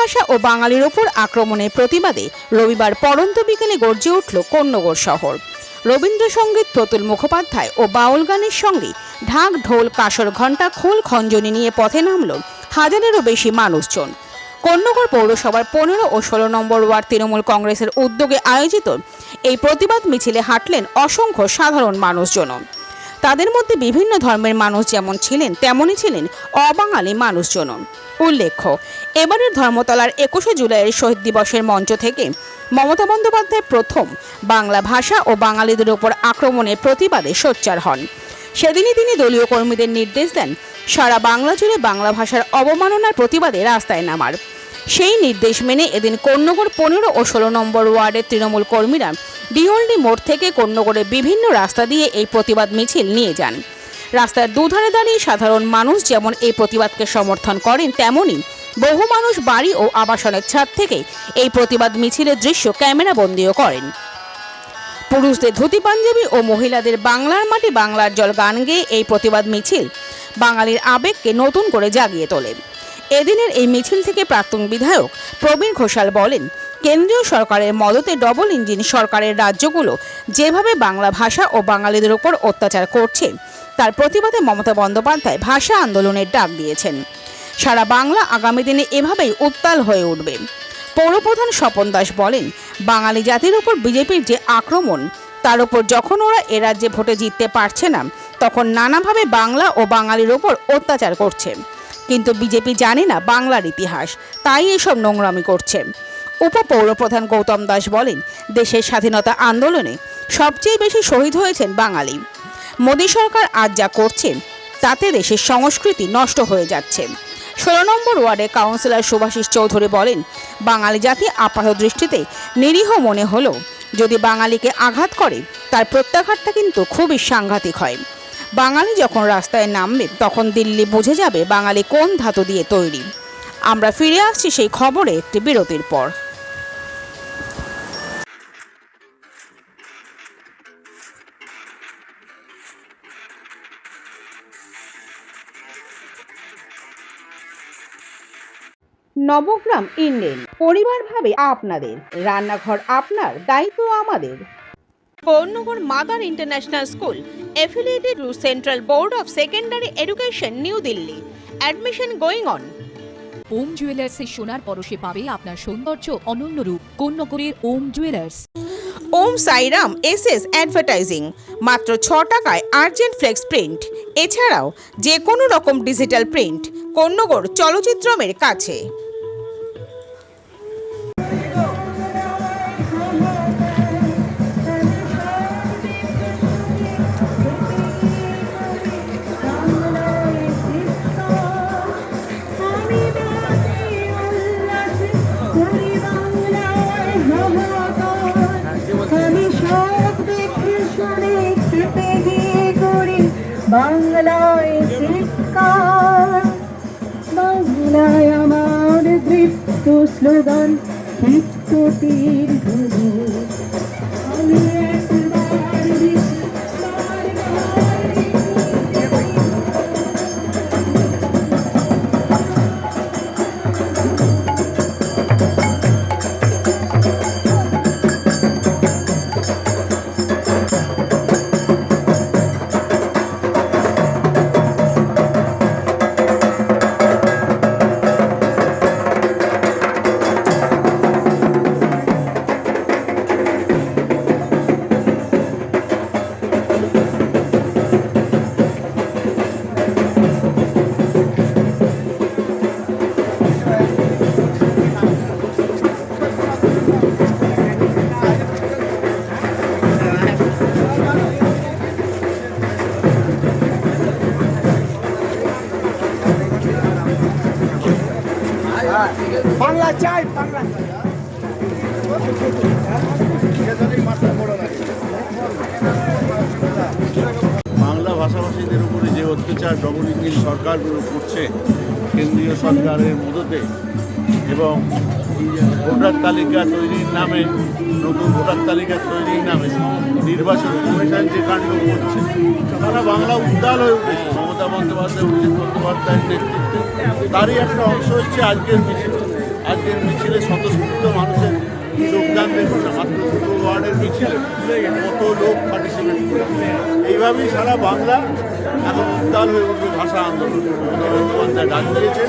ভাষা ও বাঙালির ওপর আক্রমণের প্রতিবাদে রবিবার পরন্ত বিকেলে গর্জে উঠল কন্যগর শহর। রবীন্দ্রসঙ্গীত প্রতুল মুখোপাধ্যায় ও বাউল গানের সঙ্গে ঢাক, ঢোল, কাসর ঘণ্টা, খোল, খঞ্জনি নিয়ে পথে নামল হাজারেরও বেশি মানুষজন। কন্যগর পৌরসভার পনেরো ও ষোলো নম্বর ওয়ার্ড তৃণমূল কংগ্রেসের উদ্যোগে আয়োজিত এই প্রতিবাদ মিছিলে হাঁটলেন অসংখ্য সাধারণ মানুষজনও। তাদের মধ্যে বিভিন্ন ধর্মের মানুষ যেমন ছিলেন, তেমনই ছিলেন অবাঙালি মানুষজনও। উল্লেখ্য, এবারের ধর্মতলার একুশে জুলাইয়ের শহীদ দিবসের মঞ্চ থেকে মমতা বন্দ্যোপাধ্যায় প্রথম বাংলা ভাষা ও বাঙালিদের ওপর আক্রমণের প্রতিবাদে সোচ্চার হন। সেদিনই তিনি দলীয় কর্মীদের নির্দেশ দেন, সারা বাংলা জুড়ে বাংলা ভাষার অবমাননার প্রতিবাদে রাস্তায় নামার। সেই নির্দেশ মেনে এদিন কন্যগর পনেরো ও ষোলো নম্বর ওয়ার্ডের তৃণমূল কর্মীরা ডিওল্ডি মোড় থেকে কন্যগরের বিভিন্ন রাস্তা দিয়ে এই প্রতিবাদ মিছিল নিয়ে যান। রাস্তার দুধারে দাঁড়িয়ে সাধারণ মানুষ যেমন এই প্রতিবাদকে সমর্থন করেন তেমনই বহু মানুষ বাড়ি ও আবাসনের ছাদ থেকে এই প্রতিবাদ মিছিলের দৃশ্য ক্যামেরাবন্দিও করেন। পুরুষদের ধুতি পাঞ্জাবি ও মহিলাদের বাংলার মাটি বাংলার জল গান গেয়ে এই প্রতিবাদ মিছিল বাঙালির আবেগকে নতুন করে জাগিয়ে তোলে। এদিনের এই মিছিল থেকে প্রাক্তন বিধায়ক প্রবীণ ঘোষাল বলেন, কেন্দ্রীয় সরকারের মদতে ডবল ইঞ্জিন সরকারের রাজ্যগুলো যেভাবে বাংলা ভাষা ও বাঙালিদের উপর অত্যাচার করছে, তার প্রতিবাদে মমতা বন্দ্যোপাধ্যায় ভাষা আন্দোলনের ডাক দিয়েছেন। সারা বাংলা আগামী দিনে এভাবেই উত্তাল হয়ে উঠবে। পৌরপ্রধান স্বপন দাস বলেন, বাঙালি জাতির উপর বিজেপির যে আক্রমণ, তার উপর যখন ওরা এ রাজ্যে ভোটে জিততে পারছে না, তখন নানাভাবে বাংলা ও বাঙালির ওপর অত্যাচার করছে। কিন্তু বিজেপি জানে না বাংলার ইতিহাস, তাই এসব নোংরামি করছে। উপপৌরপ্রধান গৌতম দাস বলেন, দেশের স্বাধীনতা আন্দোলনে সবচেয়ে বেশি শহীদ হয়েছেন বাঙালি। মোদী সরকার আজ যা করছেন তাতে দেশের সংস্কৃতি নষ্ট হয়ে যাচ্ছে। ষোলো নম্বর ওয়ার্ডে কাউন্সিলর সুভাষিস চৌধুরী বলেন, বাঙালি জাতি আপাত দৃষ্টিতে নিরীহ মনে হলো যদি বাঙালিকে আঘাত করে, তার প্রত্যাঘাতটা কিন্তু খুবই সাংঘাতিক হয়। বাঙালি যখন রাস্তায় নামবে, তখন দিল্লি বুঝে যাবে বাঙালি কোন ধাতু দিয়ে তৈরি। আমরা ফিরে আসছি সেই খবরে একটি বিরতির পর। নবগ্রাম ইন্ডেন পরিবার ভাবে আপনাদের। রান্নাঘর আপনার, দায়িত্ব আমাদের। পৌরনগর mother international school affiliated to central board of secondary education new Delhi admission going on Om জুয়েলার্সের সোনার পরশে পাবে আপনার সৌন্দর্য অনন্য রূপ। কোন্নগরের Om jewellers Om Sairam S S advertising মাত্র ছ টাকায় আর্জেন্ট ফ্লেক্স প্রিন্ট এছাড়াও যে কোনো রকম ডিজিটাল প্রিন্ট কন্যগর চলচ্চিত্রমের কাছে। বাংলায় চিৎকার বাংলায় আমার দৃপ্ত স্লোগান ক্ষিপ্ত তীর আমি বাংলা চাই, বাংলা। ভাষাভাষীদের উপরে যে অত্যাচার ডবল ইঞ্জিন সরকারগুলো করছে, কেন্দ্রীয় সরকারের মদতে এবং ভোটার তালিকা তৈরির নামে, নতুন ভোটার তালিকা তৈরির নামে নির্বাচন কমিশন যে কাণ্ড করছে, তারা বাংলা উদ্দাল হয়ে উঠেছে। মমতা বন্দ্যোপাধ্যায় অভিজিৎ বন্দ্যোপাধ্যায়ের নেতৃত্বে। তারই একটা অংশ হচ্ছে আজকের মিছিল আজকের মিছিলে স্বতঃস্ফূর্ত মানুষের যোগদান দেখুন না মাত্র দুটো ওয়ার্ডের মিছিলে। কত লোক পার্টিসিপেট করেছে এইভাবেই সারা বাংলা এখন উত্তাল হয়ে উঠবে ভাষা আন্দোলন। বন্দ্যোপাধ্যায় ডাক দিয়েছে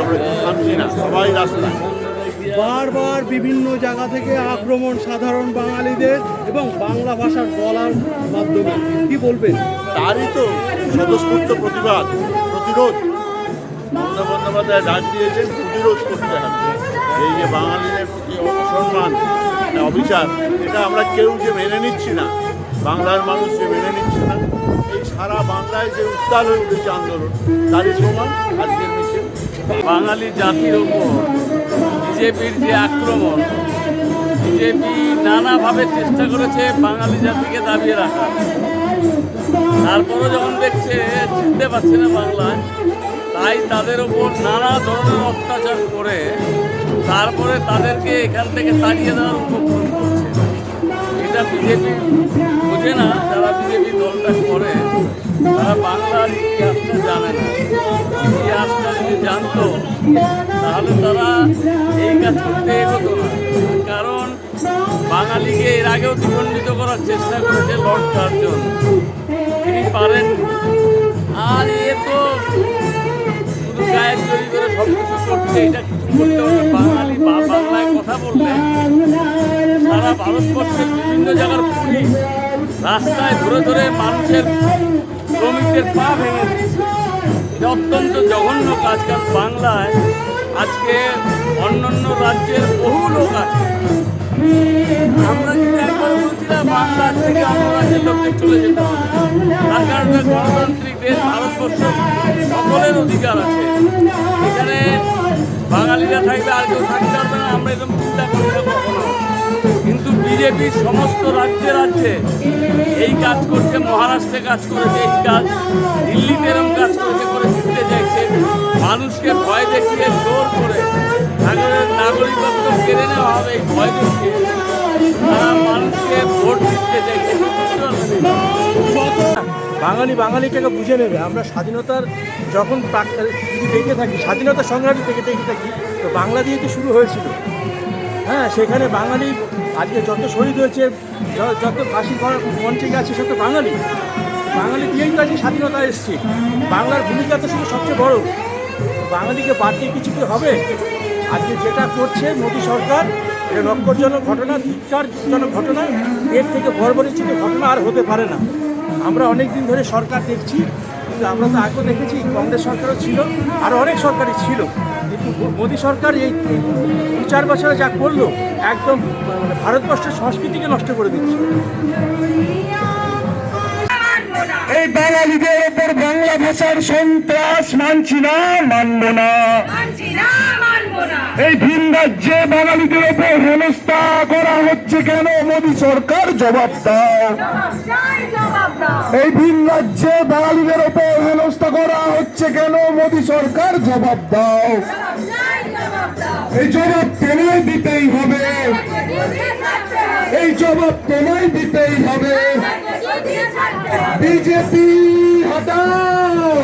আমরা থামছি না? সবাই রাস্তায়। বারবার বিভিন্ন জায়গা থেকে আক্রমণ সাধারণ বাঙালিদের এবং বাংলা ভাষার বলার মাধ্যমে। কি বলবেন? তারই তো স্বতঃস্ফূর্ত প্রতিবাদ প্রতিরোধ। মমতা বন্দ্যোপাধ্যায় ডাক দিয়েছেন প্রতিরোধ করতে হবে। এই যে বাঙালিদের প্রতি অসম্মান অবিচার, এটা আমরা কেউ যে মেনে নিচ্ছি না, বাংলার মানুষ যে মেনে নিচ্ছে না, এই সারা বাংলায় যে উত্তাল হয়ে উঠেছে আন্দোলন, তারই সমান আজকের মিছিল। বাঙালি জাতির ওপর, বিজেপির যে আক্রমণ, বিজেপি নানাভাবে চেষ্টা করেছে বাঙালি জাতিকে দাবিয়ে রাখা তারপরও যখন দেখছে, চিনতে পারছে না বাংলায়, তাই তাদের ওপর নানা ধরনের অত্যাচার করে তারপরে তাদেরকে এখান থেকে তাড়িয়ে দেওয়ার উপক্রম করছে। এটা বিজেপি বোঝে না, যারা বিজেপি দলটা করে, তারা বাংলার ইতিহাসটা জানে না। ইতিহাসটা যদি জানতো, তাহলে তারা এই কাজ করতে এগোতো না। কারণ বাঙালিকে এর আগেও দ্বিখণ্ডিত করার চেষ্টা করেছে লর্ড কার্জন। তিনি পারেন আর এ তো শুধু গায়ের তৈরি করে সব কিছু করছে, এটা কিছু করতে কথা বললে? সারা ভারতবর্ষের বিভিন্ন জায়গার পুলিশ রাস্তায় ধরে ধরে মানুষের শ্রমিকদের পা ভেঙে এটা অত্যন্ত জঘন্য কাজ, কারণ বাংলায় আজকে অন্যান্য রাজ্যের বহু লোক আছে। আমরা কিন্তু একবার বলছিলাম বাংলা থেকে অন্য রাজ্যের লোকদের চলে যেতে হবে। তার কারণে গণতান্ত্রিক দেশ, ভারতবর্ষ সকলের অধিকার আছে। এখানে বাঙালিরা থাকবে, আর কেউ থাকতে পারবে না। আমরা এরকম চিন্তা করি কখনো কিন্তু বিজেপির সমস্ত রাজ্যে রাজ্যে এই কাজ করছে, মহারাষ্ট্রে কাজ করেছে, এই কাজ দিল্লিতে এরকম কাজ করেছে করে জিততে চাইছে। মানুষকে ভয় দেখিয়ে জোর করে নাগরিক নাগরিকত্ব কেড়ে নেওয়া হবে এই ভয় দেখিয়ে। তারা মানুষকে ভোট দিতে চাইছে? বাঙালি বাঙালিটাকে বুঝে নেবে। আমরা স্বাধীনতার যখন যদি দেখে থাকি, স্বাধীনতা সংগ্রামী থেকে দেখে থাকি, তো বাংলা দিয়ে তো শুরু হয়েছিল। হ্যাঁ সেখানে বাঙালি আজকে যত শহীদ হয়েছে যত ফাঁসি মঞ্চে গেছে সে তো বাঙালি। বাঙালি দিয়েই তো আজকে স্বাধীনতা এসছে। বাংলার ভূমিকা তো শুধু সবচেয়ে বড়। বাঙালিকে বাদ দিয়ে কিছু কি হবে। আজকে যেটা করছে মোদী সরকার, এটা নক্করজনক ঘটনা, ধিক্কারজনক ঘটনা। এর থেকে বর্বরিচিত ঘটনা আর হতে পারে না। আমরা অনেক দিন ধরে সরকার দেখছি কিন্তু আমরা তো আগেও দেখেছি কংগ্রেস সরকারও ছিল আর অনেক সরকারই ছিল। কিন্তু মোদী সরকার এই দু চার বছরে যা করল একদম ভারতবর্ষের সংস্কৃতিকে নষ্ট করে দিচ্ছে। এই বাঙালিদের ওপর বাংলা ভাষার সন্ত্রাস মানছি না মানব না। এই ভিন রাজ্যে বাঙালিদের ওপর হেনস্থা করা হচ্ছে কেন? মোদী সরকার জবাব দাও। এই ভিন রাজ্যে বাঙালিদের ওপর হেনস্থা করা হচ্ছে কেন? মোদী সরকার জবাব দাও। এই জবাব তোমায় দিতেই হবে। এই জবাব তোমায় দিতেই হবে। বিজেপি হটাও।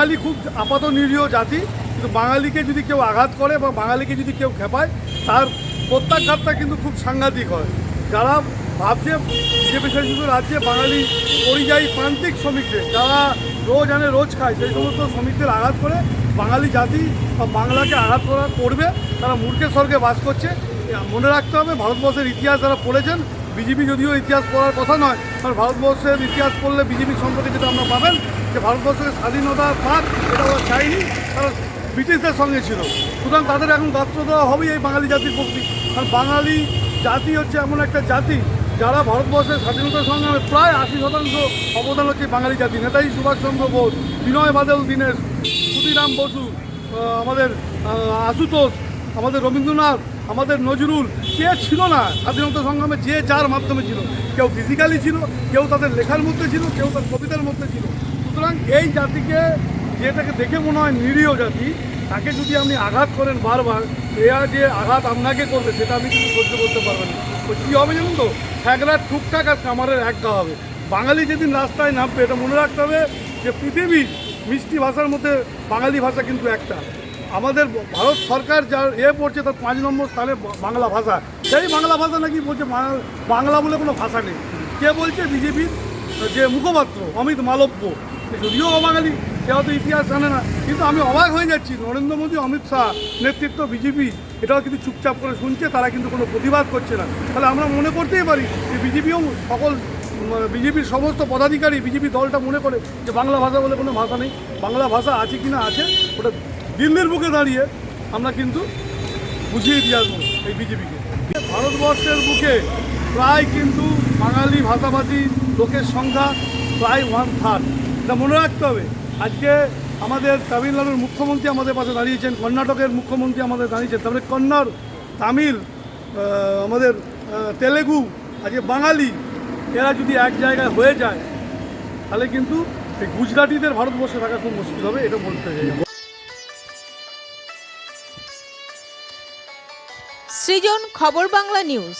বাঙালি খুব আপাত নিরীহ জাতি, কিন্তু বাঙালিকে যদি কেউ আঘাত করে বা বাঙালিকে যদি কেউ খেপায়, তার প্রত্যাঘাতটা কিন্তু খুব সাংঘাতিক হয়। যারা ভাবছে বিজেপি শাসিত রাজ্যে বাঙালি পরিযায়ী প্রান্তিক শ্রমিকদের যারা রোজ আনে, রোজ খায়, সেই সমস্ত শ্রমিকদের আঘাত করে বাঙালি জাতি বা বাংলাকে আঘাত করা করবে, তারা মূর্খের স্বর্গে বাস করছে। মনে রাখতে হবে, ভারতবর্ষের ইতিহাস যারা পড়েছেন, বিজেপি যদিও ইতিহাস পড়ার কথা নয় কারণ ভারতবর্ষের ইতিহাস পড়লে বিজেপি সম্পর্কে যেটা আমরা পাবেন যে ভারতবর্ষের স্বাধীনতার পাক, এটা ওরা চায়নি তারা ব্রিটিশদের সঙ্গে ছিল। সুতরাং তাদের এখন গাত্র দেওয়া হবেই এই বাঙালি জাতির প্রতি। কারণ বাঙালি জাতি হচ্ছে এমন একটা জাতি, যারা ভারতবর্ষের স্বাধীনতা সংগ্রামে প্রায় আশি শতাংশ অবদান হচ্ছে বাঙালি জাতি। নেতাজি সুভাষচন্দ্র বোস, বিনয় বাদল দীনেশ, ক্ষুদিরাম বসু আমাদের আশুতোষ, আমাদের রবীন্দ্রনাথ, আমাদের নজরুল, কে ছিল না স্বাধীনতা সংগ্রামে, যে যার মাধ্যমে ছিল। কেউ ফিজিক্যালি ছিল, কেউ তাদের লেখার মধ্যে ছিল, কেউ তার কবিতার মধ্যে ছিল। সুতরাং এই জাতিকে যেটাকে দেখে মনে হয় নিরীহ জাতি, তাকে যদি আপনি আঘাত করেন বারবার, এরা যে আঘাত আপনাকে করবে, সেটা আমি কিন্তু সহ্য করতে পারবেন না। তো কী হবে জানুন তো? ফ্যাগরার টুকটাক আর কামারের একটা হবে। বাঙালি যেদিন রাস্তায় নামবে, এটা মনে রাখতে হবে যে পৃথিবীর মিষ্টি ভাষার মধ্যে বাঙালি ভাষা কিন্তু একটা। আমাদের ভারত সরকার যার এ পড়ছে, তার পাঁচ নম্বর স্থানে বাংলা ভাষা। সেই বাংলা ভাষা নাকি বলছে বাংলা বলে কোনো ভাষা নেই। কে বলছে? বিজেপির যে মুখপাত্র, অমিত মালব্য। যদিও অবাঙালি সে হয়তো ইতিহাস জানে না। কিন্তু আমি অবাক হয়ে যাচ্ছি। নরেন্দ্র মোদী, অমিত শাহ, নেতৃত্ব বিজেপি, এটাও কিন্তু চুপচাপ করে শুনছে, তারা কিন্তু কোনো প্রতিবাদ করছে না। তাহলে আমরা মনে করতেই পারি যে বিজেপিও সকল বিজেপির সমস্ত পদাধিকারী বিজেপি দলটা মনে করে যে বাংলা ভাষা বলে কোনো ভাষা নেই। বাংলা ভাষা আছে কি না আছে, ওটা দিল্লির বুকে দাঁড়িয়ে আমরা কিন্তু বুঝিয়ে দিয়ে আসব এই বিজেপিকে। ভারতবর্ষের বুকে প্রায় কিন্তু বাঙালি ভাষাভাষী লোকের সংখ্যা প্রায় ওয়ান থার্ড এটা মনে রাখতে হবে। আজকে আমাদের তামিলনাড়ুর মুখ্যমন্ত্রী আমাদের পাশে দাঁড়িয়েছেন, কর্ণাটকের মুখ্যমন্ত্রী আমাদের দাঁড়িয়েছেন, তারপরে কন্নড়, তামিল আমাদের তেলেগু, আজকে বাঙালি, এরা যদি এক জায়গায় হয়ে যায়, তাহলে কিন্তু এই গুজরাটিদের ভারতবর্ষে থাকা খুব মুশকিল হবে, এটা বলতে চাই সৃজন খবর বাংলা নিউজ।